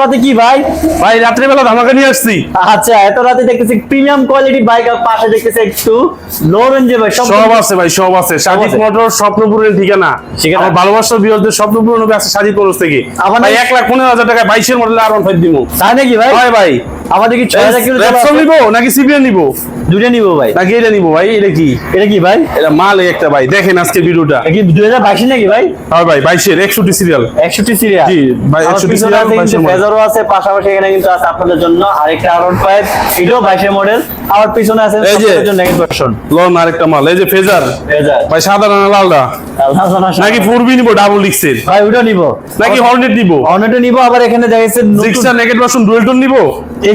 রাতে কি ভাই? ভাই রাত্রেবেলা ধামাকা নিয়ে আসছি। আচ্ছা এত রাতে দেখতেছি প্রিমিয়াম কোয়ালিটি বাইক আর পাশে দেখতেছি একটু লো রেঞ্জে ভাই সব আছে ভাই সব আছে। সাজিদ। মোটর স্বপ্নপুরের ঠিকানা। ঠিকানা। আমার ভালোবাসার বিরোধী স্বপ্নপুরের আছে সাজিদ মোটর থেকে। আমার ভাই এক লাখ পনেরো হাজার টাকায় বাইশের মডেল আর ওয়ান ফাইভ দিব তাই নাকি ভাই? ভাই ভাই। আমাদের কি ছয় হাজার কিলো র্যাপসন নিব নাকি সিবিএন নিব? দুটো নিবো ভাই। নাকি এটা নিব ভাই? এটা কি? এটা কি ভাই? এটা মাল একটা ভাই। দেখেন আজকে ভিডিওটা। কি দুই হাজার বাইশে নাকি ভাই? হয় ভাই বাইশের একষট্টি সিরিয়াল একষট্টি সিরিয়াল জি, ভাই, 61 serial, 22 model। ফেজারও আছে পাশাপাশি এখানে কিন্তু আছে আপনাদের জন্য আরেকটা আর ওয়ান ফাইভ এটাও বাইশের মডেল আর পিছনে আছে এই যে- আপনাদের জন্য নেক্সট ভার্সন লন আরেকটা মাল। এই যে ফেজার ফেজার ভাই সাদা না লালটা নাকি ফোরবি নিব ডাবল ডিক্সের ভাই ওটা নিব। নাকি হর্নেট নিব? অনেটা নিব আবার এখানে দেখা যাচ্ছে সিক্সটা নেগেট ভার্সন ডুয়েল টোন নিব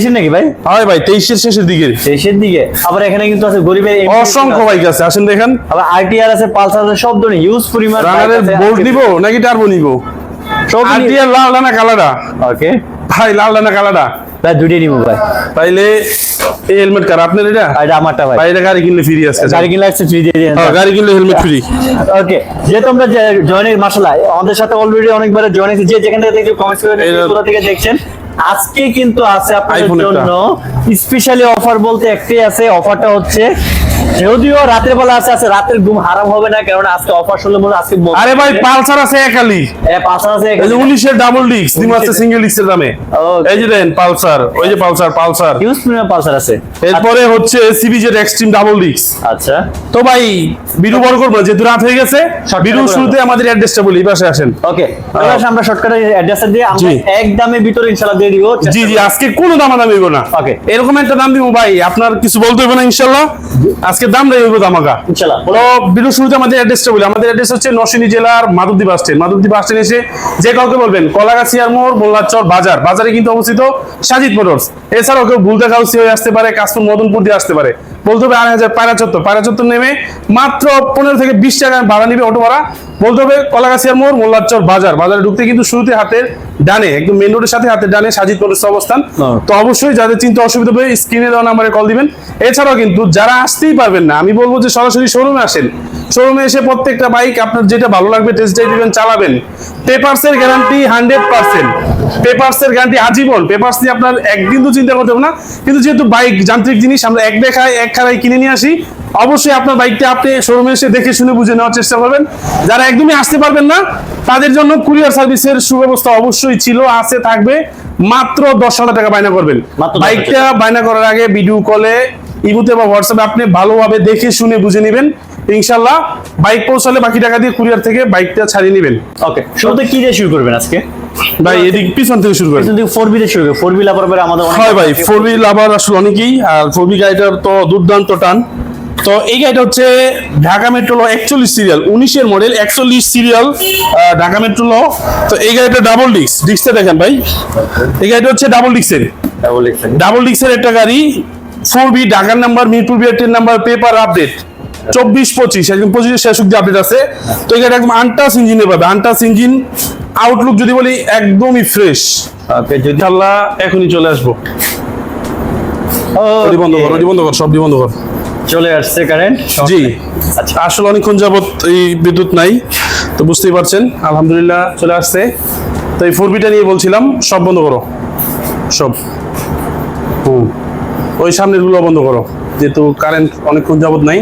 তেইশে নাকি ভাই? হয় ভাই তেইশের শেষের দিকে। শেষের দিকে। আবার এখানে কিন্তু আছে গরিবের অসংখ্য বাইক আছে আসেন দেখেন। আবার আরটিআর আছে পালসার আছে সব ধরনের ইউজ পরিমাণ রানারের বোল্ট নিব নাকি টার্বো নিব? সব আরটিআর লাল ওকে ভাই লাল ভাই নিব ভাই। তাইলে এই হেলমেট কার আপনার এটা? এটা আমারটা ভাই। এটা গাড়ি কিনলে ফ্রি আছে গাড়ি কিনলে একশো ফ্রি দিয়ে দিন হ্যাঁ, গাড়ি কিনলে হেলমেট ফ্রি ওকে যেহেতু আমরা জয়েনের মাসালা আমাদের সাথে অলরেডি অনেকবার জয়েন যে যেখান থেকে কমেন্টস করে থেকে দেখছেন আজকে কিন্তু আছে আপনাদের জন্য। স্পেশালি অফার বলতে একটাই আছে। অফারটা হচ্ছে যদিও রাতের বেলা আছে আছে রাতের ঘুম হারাম হবে না কারণ আজকে অফার শুনলে বলে আজকে আরে ভাই পালসার আছে একালি এ, পাঁচ আছে এই যে উনিশের ডাবল ডিস্ক দিম আছে সিঙ্গেল ডিস্কের দামে। এই যে দেন পালসার ওই যে Pulsar Pulsar. Use premium Pulsar আছে। এরপরে হচ্ছে সিবিজেড এক্সট্রিম ডাবল ডিস্ক আচ্ছা। তো ভাই বিরু বড় করব যেহেতু রাত হয়ে গেছে বিরু শুরুতে আমাদের অ্যাড্রেসটা বলি এই পাশে আসেন। ওকে এবার আমরা শর্টকাটে অ্যাড্রেস দিয়ে আমরা এক দামের ভিতরে ইনশাআল্লাহ দিয়ে দিব জি জি আজকে কোনো দাম দাম হইব না। ওকে এরকম একটা দাম দিব ভাই আপনার কিছু বলতে হইব না ইনশাল্লাহ আজকে দাম দেই হইব দামাকা ইনশাআল্লাহ। তো বিরু শুরুতে আমাদের অ্যাড্রেসটা বলি। আমাদের অ্যাড্রেস হচ্ছে নরসিংদী জেলার Madhabdi bus stand Madhabdi bus stand এসে যে কাউকে বলবেন কলাগাছিয়ার মোড় মোল্লাচর বাজার। বাজারে কিন্তু অবস্থিত সাজিদ মোটরস। এছাড়াও কেউ ভুলতা কাউসি হয়ে আসতে পারে কাস্টম মদনপুর দিয়ে আসতে পারে। বলতে হবে আড়াই হাজার পায়রা চত্বর। পায়রা চত্বর নেমে মাত্র পনেরো থেকে বিশ টাকা ভাড়া নিবে অটো ভাড়া বলতে হবে কলাগাছিয়ার মোড় মোল্লাচর বাজার। বাজারে ঢুকতে কিন্তু শুরুতে হাতের ডানে একদম মেন রোডের সাথে হাতের ডানে সাজিদ মোটরস অবস্থান। তো অবশ্যই যাদের চিন্তা অসুবিধা হবে স্ক্রিনে দেওয়া নাম্বারে কল দিবেন। এছাড়াও কিন্তু যারা আসতেই পারবেন না আমি বলব যে সরাসরি শোরুমে আসেন। শোরুমে এসে প্রত্যেকটা বাইক আপনার যেটা ভালো লাগবে টেস্ট ড্রাইভ দিবেন চালাবেন। পেপারস এর গ্যারান্টি হান্ড্রেড পার্সেন্ট পেপারস এর গ্যারান্টি আজীবন। পেপারস নিয়ে আপনার একদিন তো চিন্তা করতে হবে না। কিন্তু যেহেতু বাইক যান্ত্রিক জিনিস আমরা এক দেখায় এক খারাই কিনে নিয়ে আসি অবশ্যই আপনার বাইকটা আপনি শোরুমে এসে দেখে শুনে বুঝে নেওয়ার চেষ্টা করবেন। যারা একদমই আসতে পারবেন না তাদের জন্য কুরিয়ার সার্ভিসের সুব্যবস্থা অবশ্যই ছিল আছে থাকবে। মাত্র দশ হাজার টাকা বায়না করবেন। বাইকটা বায়না করার আগে ভিডিও কলে ইমুতে বা হোয়াটসঅ্যাপে আপনি ভালোভাবে দেখে শুনে বুঝে নেবেন। ইনশাল্লাহ বাইক পৌঁছালে বাকি টাকা দিয়ে কুরিয়ার থেকে বাইকটা ছাড়িয়ে নেবেন। ওকে শুরুতে কি দিয়ে শুরু করবেন আজকে? ভাই এদিক পিছন থেকে শুরু কিন্তু ফোর বিতে শুরু করবেন ফোর বি লাভার পরে আমাদের হয় ভাই ফোর বি লাভার আসলে অনেকেই আর ফোর বি গাড়িটার তো দুর্দান্ত টান। তো এই গাড়িটা হচ্ছে ঢাকা মেট্রোলো একচল্লিশ সিরিয়াল উনিশের মডেল একচল্লিশ সিরিয়াল ঢাকা মেট্রোলো তো এই গাড়িটা ডাবল ডিস্ক ডিস্কটা দেখেন ভাই। এই গাড়িটা হচ্ছে ডাবল ডিস্কের ডাবল ডিস্কের একটা গাড়ি ফোর বি ঢাকার number Mirpur B ten number paper update চব্বিশ পঁচিশ একদম পঁচিশের শেষ অব্দি আপডেট আছে। তো গাড়ি একদম আনটাস ইঞ্জিনে পাবে। আনটাস ইঞ্জিন আউটলুক যদি বলি একদমই ফ্রেশ ওকে যদি ইনশাল্লাহ এখনই চলে আসব। বন্ধ কর বন্ধ কর সব বন্ধ কর। চলে আসছে কারেন্ট জি। আচ্ছা। আসলে অনেকক্ষণ যাবত এই বিদ্যুৎ নাই তো বুঝতেই পারছেন। আলহামদুলিল্লাহ চলে আসছে। তো এই নিয়ে বলছিলাম সব বন্ধ করো। সব। হুম। ওই বন্ধ করো। যেহেতু কারেন্ট অনেকক্ষণ যাবত নাই।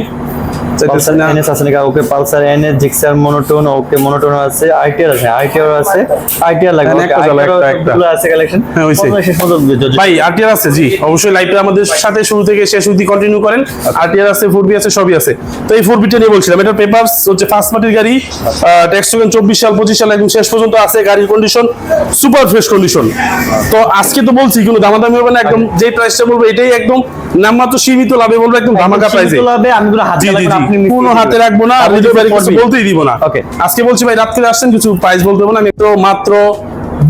পালসার এনএস আছে নাকি? Okay Pulsar NS Gixxer monotone okay monotone আছে। আইটিআর আছে আইটিআর আছে। আইটিআর লাগবে একটা জ্বালা, একটা, একটা। গুলো আছে কালেকশন হইছে। শেষ পর্যন্ত যদি- ভাই আরটিআর আছে জি অবশ্যই লাইভটা আমাদের সাথে শুরু থেকে শেষ অবধি কন্টিনিউ করেন। আরটিআর আছে ফোর আছে সবই আছে। তো এই ফোর নিয়ে বলছিলাম এটা পেপারস হচ্ছে ফার্স্ট পার্টির গাড়ি ট্যাক্স টোকেন চব্বিশ সাল একদম শেষ পর্যন্ত আছে গাড়ির কন্ডিশন সুপার ফ্রেশ কন্ডিশন তো আজকে তো বলছি কোনো দামাদামি হবে না একদম যে প্রাইসটা বলব এটাই একদম নামমাত্র সীমিত লাভে বলব একদম ধামাকা প্রাইসে লাভে আমি কোনো হাত আপনি কোনো হাতে রাখব না ভিডিও কিছু বলতেই দিব না। Okay. আজকে বলছি ভাই রাত করে আসছেন কিছু প্রাইস বলতে হবে না আমি তো মাত্র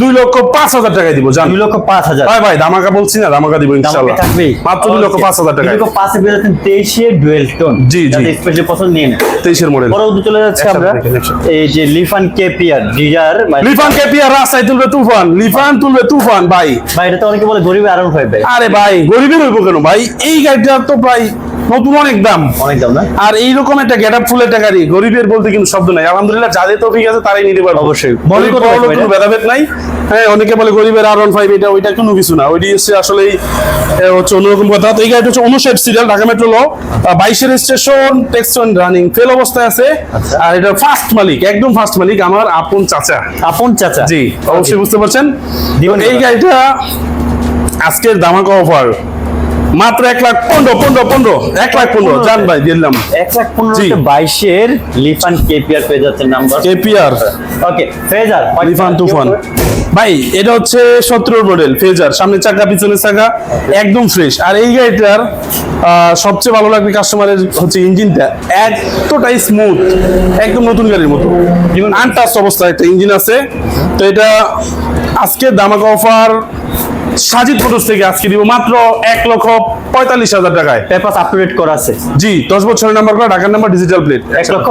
দুই লক্ষ পাঁচ হাজার টাকায় দিব জান। দুই লক্ষ পাঁচ হাজার। ভাই ভাই ধামাকা বলছি না ধামাকা দিব থাকবেই মাত্র দুই লক্ষ পাঁচ হাজার টাকা দুই লক্ষ পাঁচে পেয়ে যাচ্ছেন তেইশে ডুয়েল টোন। জি, জি। স্পেশালি পছন্দ নিয়ে নেন। তেইশের মডেল পরবর্তী চলে যাচ্ছে আমরা এই যে লিফান কেপিয়ার ডিজার লিফান কেপিয়ার রাস্তায় তুলবে তুফান লিফান তুলবে তুফান ভাই। ভাই এটা তো অনেকে বলে গরিবে আরন হয় ভাই। আরে ভাই গরিবের হইব কেন? ভাই এই গাড়িটা তো প্রায় নতুন অনেক দাম। অনেক দাম না? আর এইরকম একটা গেট আপ ফুল একটা গাড়ি গরিবের বলতে কিন্তু শব্দ নাই। আলহামদুলিল্লাহ যাদের তৌফিক আছে তারাই নিতে পারবে। অবশ্যই। গরিব কোনো? ভেদাভেদ নাই। হ্যাঁ অনেকে বলে গরিবের আর ওয়ান ফাইভ এটা ওইটা কোনো কিছু না। ওইটি হচ্ছে আসলে হচ্ছে অন্যরকম কথা। তো এই গাড়িটা হচ্ছে উনষাট সিরিয়াল ঢাকা মেট্রো ল। বাইশের স্টেশন টেক্সন রানিং ফেল অবস্থায় আছে। আচ্ছা। আর এটা ফার্স্ট মালিক একদম ফার্স্ট মালিক আমার আপন চাচা। আপন চাচা? জি অবশ্যই বুঝতে পারছেন? এই গাড়িটা আজকের দামাকা অফার মাত্র এক লাখ পনেরো পনেরো পনেরো এক লাখ পনেরো। জান ভাই দিলাম। এক লাখ পনেরো। বাইশের লিফান কেপিআর পেয়ে যাচ্ছে number KPR. Okay Phaser Lifan তুফান। ভাই এটা হচ্ছে সতেরো মডেল ফেজার সামনে চাকা পিছনে চাকা একদম ফ্রেশ আর এই গাড়িটার সবচেয়ে ভালো লাগবে কাস্টমারের হচ্ছে ইঞ্জিনটা এতটাই স্মুথ একদম নতুন গাড়ির মতো। আনটাচ অবস্থা একটা ইঞ্জিন আছে। তো এটা আজকে দামাকা অফার সাজিদ মোটরস থেকে আজকে দিব মাত্র এক লক্ষ পঁয়তাল্লিশ হাজার টাকায়। পেপার আপ টু ডেট করা আছে। জি দশ বছরের নাম্বার করা ঢাকার নাম্বার ডিজিটাল প্লেট এক লক্ষ?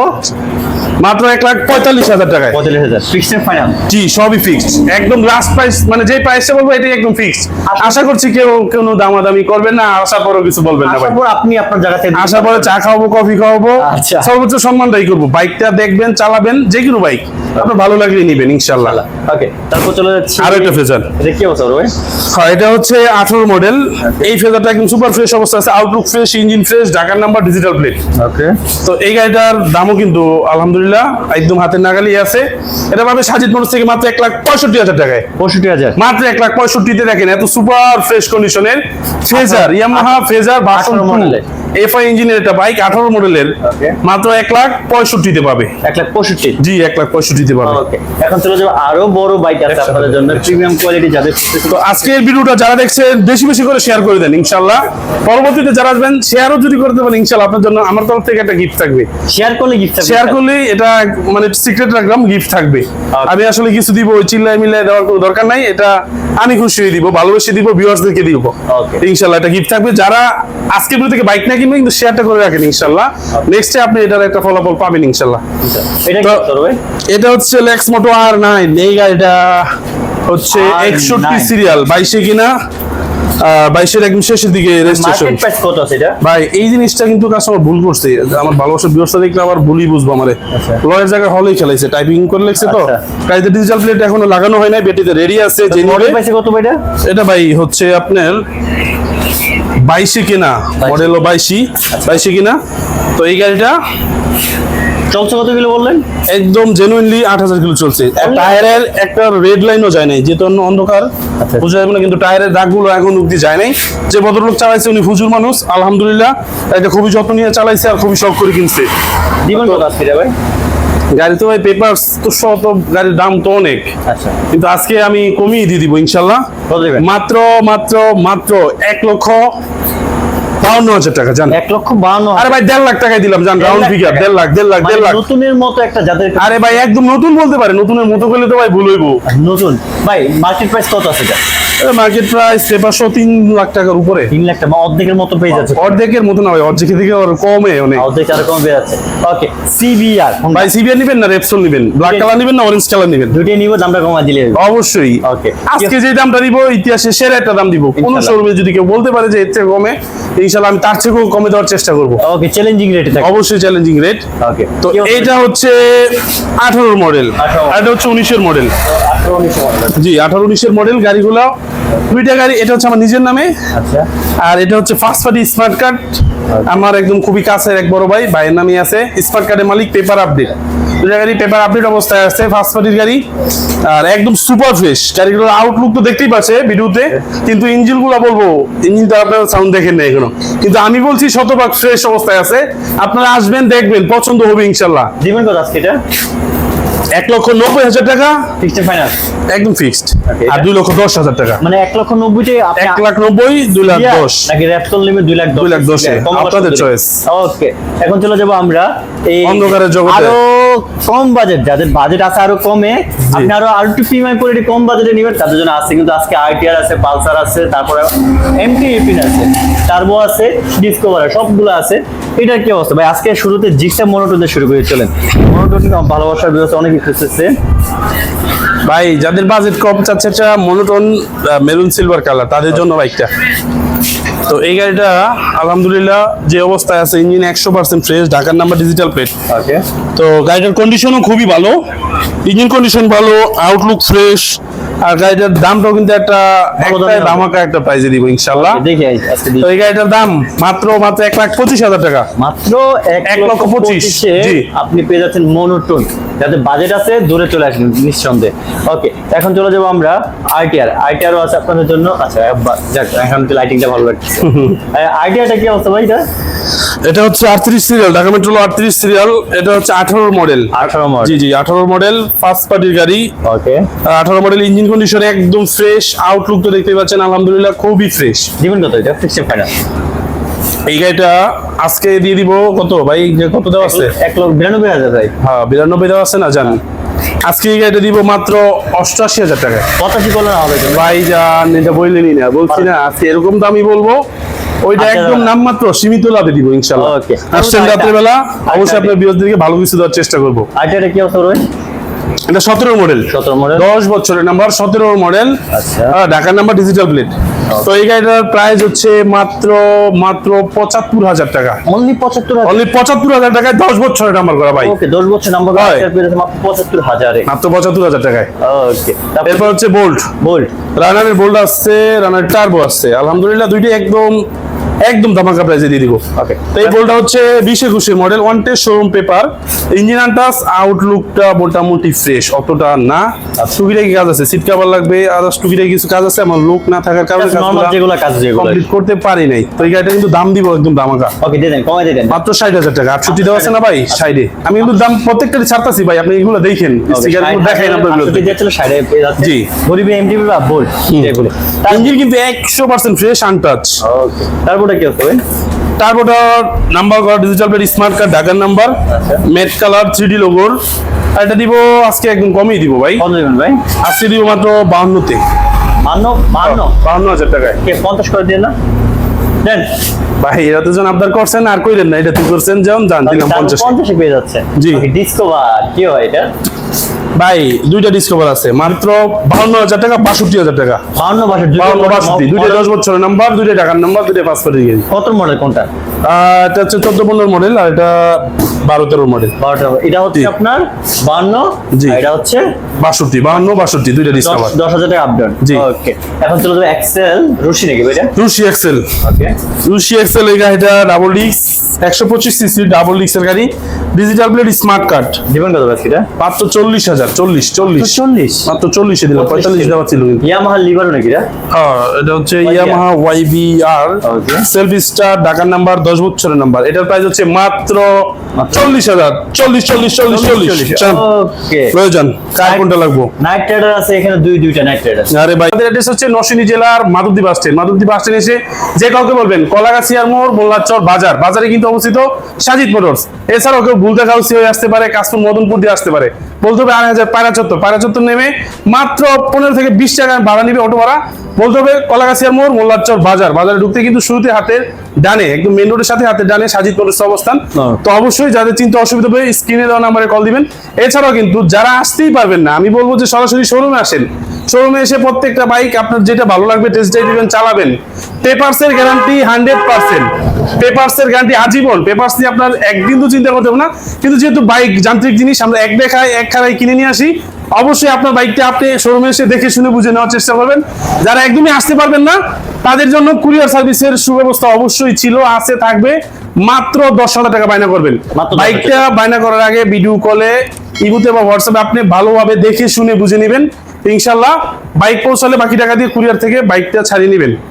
মাত্র এক লাখ পঁয়তাল্লিশ হাজার টাকায়। পঁয়তাল্লিশ হাজার। ফিক্সড ফাইনাল জি সবই ফিক্সড একদম লাস্ট প্রাইস মানে যে প্রাইসটা বলব এটাই একদম ফিক্সড আশা করছি কেউ কোনো দামাদামি করবেন না আসার পরও কিছু বলবেন না ভাই। আপনি আপনার জায়গা থেকে আসার পরে চা খাওয়াবো কফি খাওয়াবো। আচ্ছা। সর্বোচ্চ সম্মানটাই করব। বাইকটা দেখবেন চালাবেন যে কোনো বাইক। আপনার ভালো লাগলে নিবেন ইনশাল্লাহ ওকে তারপর চলে যাচ্ছি। আরও একটা ফেজার। এটা কি অবস্থা ভাই হ্যাঁ এটা হচ্ছে আঠারো মডেল এই ফেজারটা একদম সুপার ফ্রেশ অবস্থা আছে আউটলুক ফ্রেশ ইঞ্জিন ফ্রেশ ঢাকার নাম্বার ডিজিটাল প্লেট ওকে তো এই গাড়িটার দামও কিন্তু আলহামদুলিল্লাহ একদম হাতের নাগালি আছে। এটা পাবে সাজিদ মোটরস থেকে মাত্র এক লাখ পঁয়ষট্টি হাজার টাকায়। পঁয়ষট্টি হাজার। মাত্র এক লাখ পঁয়ষট্টিতে দেখেন এত সুপার ফ্রেশ কন্ডিশনের ফেজার ইয়ামাহা ফেজার বাসন মডেলের। এফআই ইঞ্জিনের একটা বাইক আঠারো মডেলের মাত্র এক লাখ পঁয়ষট্টিতে পাবে। এক লাখ পঁয়ষট্টি? জি এক লাখ পঁয়ষট্টিতে পাবে। এখন চলে যাব আরও বড় বাইক আছে আপনাদের জন্য। প্রিমিয়াম কোয়ালিটি যাদের তো আজকের ভিডিওটা যারা দেখছেন বেশি বেশি করে শেয়ার করে দেন ইনশাল্লাহ পরবর্তীতে যারা আসবেন শেয়ারও যদি করতে পারেন ইনশাল্লাহ আপনার জন্য আমার তরফ থেকে একটা গিফট থাকবে। শেয়ার করলে গিফট শেয়ার করলে এটা মানে সিক্রেট রাখলাম গিফট থাকবে। আমি আসলে কিছু দিব ওই চিল্লাই মিল্লাই দেওয়ার কোনো দরকার নাই। এটা আমি খুশি হয়ে দিব ভালোবেসে দিব ভিউয়ার্সদেরকে দিব। ইনশাল্লাহ এটা গিফট থাকবে। যারা আজকে ভিডিও থেকে বাইক না কিনবে কিন্তু শেয়ারটা করে রাখেন ইনশাল্লাহ। নেক্সটে আপনি এটার একটা ফলাফল পাবেন ইনশাল্লাহ। এটা ভাই? এটা হচ্ছে লেক্স মোটো আর নাইন এই গাড়িটা হচ্ছে R9 একষট্টি সিরিয়াল বাইশে কিনা বাইশের একদম শেষের দিকে রেজিস্ট্রেশন ভাই এই জিনিসটা কিন্তু কাস্টমার ভুল করছে। আমার ভালোবাসার ব্যবস্থা দেখলে আবার ভুলই বুঝব আমারে। আচ্ছা। লয়ের জায়গায় হলেই খেলাইছে টাইপিং করে লেখছে তো। আচ্ছা। গাড়িতে ডিজিটাল প্লেট এখনও লাগানো হয় নাই বেটিতে রেডি আছে যে কত এটা ভাই হচ্ছে আপনার বাইশে কিনা? মডেল ও বাইশি। বাইশে কিনা? তো এই গাড়িটা চলছে কত কিলো বললেন? একদম জেনুইনলি আট হাজার কিলো চলছে। টায়ারের একটা রেড লাইনও যায় নাই যেহেতু অন্য অন্ধকার। আচ্ছা। বোঝা যাবে না কিন্তু টায়ারের দাগগুলো এখন অব্দি যায় নাই। যে ভদ্রলোক চালাইছে উনি হুজুর মানুষ আলহামদুলিল্লাহ। এটা খুবই যত্ন নিয়ে চালাইছে আর খুবই শখ করে কিনছে। কত ভাই? গাড়ি তো ভাই পেপারস তো শত গাড়ির দাম তো অনেক। আচ্ছা। কিন্তু আজকে আমি কমিয়ে দিয়ে দিব ইনশাল্লাহ। মাত্র মাত্র মাত্র এক লক্ষ বাউন্ন হাজার টাকা জান এক লক্ষ বাহান্ন আরে ভাই দেড় লাখ টাকায় দিলাম জান রাউন্ড ফিগার? দেড় লাখ দেড় লাখ দেড় লাখ। মানে নতুনের মতো একটা যাদের আরে ভাই একদম নতুন বলতে পারে নতুনের মতো করলে তো ভাই ভুল হইবো। নতুন। ভাই মার্কেট প্রাইস কত আছে? মার্কেট প্রাইস পেপারশো তিন লাখ টাকার উপরে। তিন লাখ টাকা অর্ধেকের মতো পেয়ে যাচ্ছে। অর্ধেকের মতো না ভাই অর্ধেকের থেকে কমে অনেক। অর্ধেক আর কমে পেয়ে যাচ্ছে ওকে সিবিআর ভাই সিবিআর নিবেন না রেপসল নেবেন? ব্ল্যাক কালার নেবেন না অরেঞ্জ কালার নিবেন? দুটোই নিব দামটা কমা দিলে অবশ্যই। ওকে আজকে যে দামটা দিব ইতিহাসে সেরা একটা দাম দিব। কোন। শোরুমে যদি কেউ বলতে পারে যে এর থেকে কমে ইনশাল্লাহ আমি তার থেকেও কমে দেওয়ার চেষ্টা করব। ওকে চ্যালেঞ্জিং রেটে অবশ্যই চ্যালেঞ্জিং রেট ওকে তো এইটা হচ্ছে আঠারোর মডেল এটা হচ্ছে উনিশের মডেল মডেল। জি আঠারো উনিশের মডেল গাড়িগুলো। দুইটা গাড়ি এটা হচ্ছে আমার নিজের নামে। আচ্ছা। আর এটা হচ্ছে ফার্স্ট পার্টি স্মার্ট কার্ড আমার একদম খুবই কাছের এক বড় ভাই ভাইয়ের নামই আছে। স্মার্ট কার্ডের মালিক পেপার আপডেট দুটা গাড়ি পেপার আপডেট অবস্থায় আছে ফার্স্ট পার্টির গাড়ি। আর একদম সুপার ফ্রেশ গাড়িগুলোর আউটলুক তো দেখতেই পাচ্ছে ভিডিওতে কিন্তু ইঞ্জিনগুলো বলব ইঞ্জিন তো আপনার সাউন্ড দেখেন না এখনও। কিন্তু আমি বলছি শতভাগ ফ্রেশ অবস্থায় আছে। আপনারা আসবেন দেখবেন পছন্দ হবে ইনশাল্লাহ দিবেন আজকে এটা? এক লক্ষ নব্বই হাজার টাকা। ফিক্সড ফাইনাল একদম ফিক্সড আর দুই লক্ষ দশ হাজার টাকা। মানে এক লক্ষ নব্বইতে এক লাখ নব্বই দুই লাখ দশ। নাকি র্যাপসল নেবে দুই লাখ দুই লাখ দশে, আপনাদের choice. ওকে এখন চলে যাব আমরা এই অন্ধকারের জগতে। কম বাজেট যাদের বাজেট আছে আরও কমে আপনি আরও আর একটু প্রিমিয়াম কোয়ালিটি কম বাজেটে নেবেন তাদের জন্য আছে কিন্তু আজকে আইটিআর আছে পালসার আছে তারপরে এমটি এপিন আছে টার্বো আছে ডিসকভার সবগুলো আছে। এটা কি অবস্থা? ভাই আজকে শুরুতে জিক্সা মনোটন দিয়ে শুরু করে চলেন। মনোটন ভালোবাসার ব্যবস্থা অনেকে খুঁজতেছে। ভাই যাদের বাজেট কম চাচ্ছে মনোটন মেরুন সিলভার কালার তাদের জন্য বাইকটা তো এই গাড়িটা আলহামদুলিল্লাহ যে অবস্থায় আছে ইঞ্জিন একশো পার্সেন্ট ফ্রেশ ঢাকার নাম্বার ডিজিটাল প্লেট তো গাড়িটার কন্ডিশনও খুবই ভালো। ইঞ্জিন কন্ডিশন ভালো আউটলুক ফ্রেশ আর গাড়িটার দামটাও কিন্তু একটা একটাই। দামাকা একটা প্রাইজে দিব ইনশাল্লাহ দেখি আজকে তো এই গাড়িটার দাম মাত্র মাত্র এক লাখ পঁচিশ হাজার টাকা। মাত্র এক লক্ষ লক্ষ পঁচিশ, পঁচিশে জি। আপনি পেয়ে যাচ্ছেন মনোটন। যাতে বাজেট আছে দূরে চলে আসেন নিঃসন্দেহে। ওকে এখন চলে যাব আমরা আইটিআর আইটিআরও আছে আপনাদের জন্য। আচ্ছা যাক এখন তো লাইটিংটা ভালো লাগছে। আইটিআরটা কি অবস্থা ভাই এটা? এটা হচ্ছে আটত্রিশ সিরিয়াল ঢাকা মেট্রো আটত্রিশ সিরিয়াল এটা হচ্ছে আঠারো মডেল আঠারো জি মডেল জি আঠারো মডেল ফার্স্ট পার্টির গাড়ি। ওকে আঠারো মডেল ইঞ্জিন কন্ডিশন একদম ফ্রেশ আউটলুক তো দেখতে পাচ্ছেন আলহামদুলিল্লাহ খুবই ফ্রেশ দিবেন কত এটা ফিক্সড ফাইনাল এই গাড়িটা আজকে দিয়ে দিব কত ভাই? যে কত দেওয়া আছে? এক লক্ষ বিরানব্বই হাজার ভাই। হ্যাঁ বিরানব্বই দেওয়া আছে না জান আজকে এই গাড়িটা দিব মাত্র অষ্টআশি হাজার টাকা। পঁচাশি করলে না হবে। ভাই যান এটা বললেনি না বলছি না আজকে এরকম দামই বলব ওইটা আচ্ছা, একদম। নামমাত্র সীমিত লাভে দিব ইনশাল্লাহ Okay. আসছেন আচ্ছা, আচ্ছা, অবশ্যই। আপনার বৃহস্পতিকে ভালো কিছু দেওয়ার চেষ্টা করব। কি অবস্থা ভাই এটা সতেরো মডেল সতেরো মডেল দশ বছরের নাম্বার সতেরো মডেল। ঢাকার নাম্বার ডিজিটাল প্লেট তো এই গাড়িটার প্রাইস হচ্ছে মাত্র মাত্র পঁচাত্তর হাজার টাকা। অনলি পঁচাত্তর অনলি পঁচাত্তর হাজার টাকায় দশ বছরের নাম্বার করা ভাই ওকে দশ বছর নাম্বার মাত্র পঁচাত্তর হাজারে। মাত্র পঁচাত্তর হাজার টাকায়। ওকে এরপর হচ্ছে বোল্ট বল রানারের বোল্ট আসছে রানার টার্বো আসছে। আলহামদুলিল্লাহ দুইটাই একদম একদম ধামাকা প্রাইসে দিয়ে দিব। ওকে তো এই বোল্টটা হচ্ছে বিশ একুশের model one test showroom paper engine untouched আউটলুকটা মোটামুটি ফ্রেশ অতটা না। টুকিটাকি কাজ আছে সিট কাভার লাগবে আদার্স টুকিটাকি কিছু কাজ আছে আমার লোক না থাকার কারণে যেগুলো কাজ যেগুলো কমপ্লিট করতে পারি নাই। তো এই গাড়িটা কিন্তু দাম দিব একদম দামাকা ওকে দিয়ে দেন কমাই দেন। মাত্র ষাট হাজার টাকা আটষট্টি দেওয়া আছে না ভাই? সাইডে আমি কিন্তু দাম প্রত্যেকটা ছাড়তাছি ভাই আপনি এগুলো দেখেন দেখাই দিয়েছিল ষাটে জি। গরিবি এমডিবি বা বোল এগুলো। ইঞ্জিন কিন্তু একশো পার্সেন্ট ফ্রেশ আনটাচ ওকে তারপরে কি হচ্ছে ভাই তারপরটা নাম্বার করা ডিজিটাল প্লেট স্মার্ট কার্ড ঢাকার number. Matte colour three D লোগোর আর এটা দিব আজকে একদম কমই দিব ভাই। ভাই? আজকে দিব মাত্র বাউন্নতে মান্য মান্য বাউন্ন হাজার টাকায়। কে পঞ্চাশ করে দিয়ে না? দেন। ভাই এটা তো জন আবদার করছেন আর কইলেন না এটা তুই করছেন যেমন জান দিলাম পঞ্চাশ। পঞ্চাশে পেয়ে যাচ্ছে? জি। ডিসকভার কি হয় এটা? ভাই দুইটা ডিসকভার আছে। মাত্র বাউন্ন হাজার টাকা বাষট্টি হাজার টাকা। বাউন্ন বাষট্টি দুইটা দশ বছরের নাম্বার দুইটা টাকার নাম্বার দুইটা পাসপোর্টের গেছি কত মডেল কোনটা? এটা হচ্ছে চোদ্দ পনেরো মডেল আর এটা বারো তেরো মডেল এটা হচ্ছে আপনার জি। এটা হচ্ছে বাষট্টি বাষট্টি দুইটা ডিসকভার দশ হাজার টাকা আপডাউন জি। ওকে এখন চলে যাবে এক্সেল রশি নাকি এটা রুশি এক্সেল ওকে রুশি এক্সেল এই গাড়িটা ডাবল ডিস্ক একশো পঁচিশ সিসি ডাবল ডিস্কের গাড়ি। ডিজিটাল প্লেট স্মার্ট কার্ড দিবেন কত বাস এটা? মাত্র চল্লিশ হাজার চল্লিশ চল্লিশ। চল্লিশ? মাত্র চল্লিশে দিলাম পঁয়তাল্লিশ দেওয়া ছিল ইয়ামাহা লিভার নাকি হ্যাঁ এটা হচ্ছে Yamaha YB R. Self start ঢাকার নাম্বার দশ বছরের নাম্বার এটার প্রাইস হচ্ছে মাত্র চল্লিশ হাজার। চল্লিশ চল্লিশ চল্লিশ চল্লিশ প্রয়োজন। কার কোনটা লাগবো? নাইট রাইডার আছে এখানে দুই দুইটা নাইট রাইডার আরে ভাই আমাদের অ্যাড্রেস হচ্ছে নরসিংদী জেলার Madhabdi bus stand Madhabdi bus stand এসে যে কাউকে বলবেন কলাগাছিয়ার মোড় মোল্লাচর বাজার। বাজারে কিন্তু অবস্থিত সাজিদ মোটরস। এছাড়াও কেউ ভুলতে কাউসি হয়ে আসতে পারে কাশফুল মদনপুর দিয়ে আসতে পারে। বলতে হবে আড়াই হাজার পায়রা চত্বর পায়রা চত্বর নেমে মাত্র পনেরো থেকে বিশ টাকা ভাড়া নিবে অটো ভাড়া বলতে হবে কলাগাছিয়ার মোড় মোল্লাচর বাজার। বাজারে ঢুকতে কিন্তু শুরুতে হাতের ডানে একদম মেন রোডের সাথে হাতে ডানে সাজিদ মোটরস অবস্থান। তো অবশ্যই যাদের চিন্তা অসুবিধা হবে স্ক্রিনে দেওয়া নাম্বারে কল দিবেন। এছাড়াও কিন্তু যারা আসতেই পারবেন না আমি বলব যে সরাসরি শোরুমে আসেন। শোরুমে এসে প্রত্যেকটা বাইক আপনার যেটা ভালো লাগবে টেস্ট ড্রাইভ দিবেন চালাবেন। পেপারস এর গ্যারান্টি হান্ড্রেড পার্সেন্ট পেপারস এর গ্যারান্টি আজীবন। পেপারস নিয়ে আপনার একদিন তো চিন্তা করতে হবে না। কিন্তু যেহেতু বাইক যান্ত্রিক জিনিস আমরা এক দেখায় এক খারাই কিনে নিয়ে আসি অবশ্যই আপনার বাইকটা আপনি শোরুমে এসে দেখে শুনে বুঝে নেওয়ার চেষ্টা করবেন। যারা একদমই আসতে পারবেন না তাদের জন্য কুরিয়ার সার্ভিসের সুব্যবস্থা অবশ্যই ছিল আছে থাকবে। মাত্র দশ হাজার টাকা বায়না করবেন। বাইকটা বায়না করার আগে ভিডিও কলে ইমুতে বা হোয়াটসঅ্যাপে আপনি ভালোভাবে দেখে শুনে বুঝে নেবেন। ইনশাল্লাহ বাইক পৌঁছালে বাকি টাকা দিয়ে কুরিয়ার থেকে বাইকটা ছাড়িয়ে নেবেন।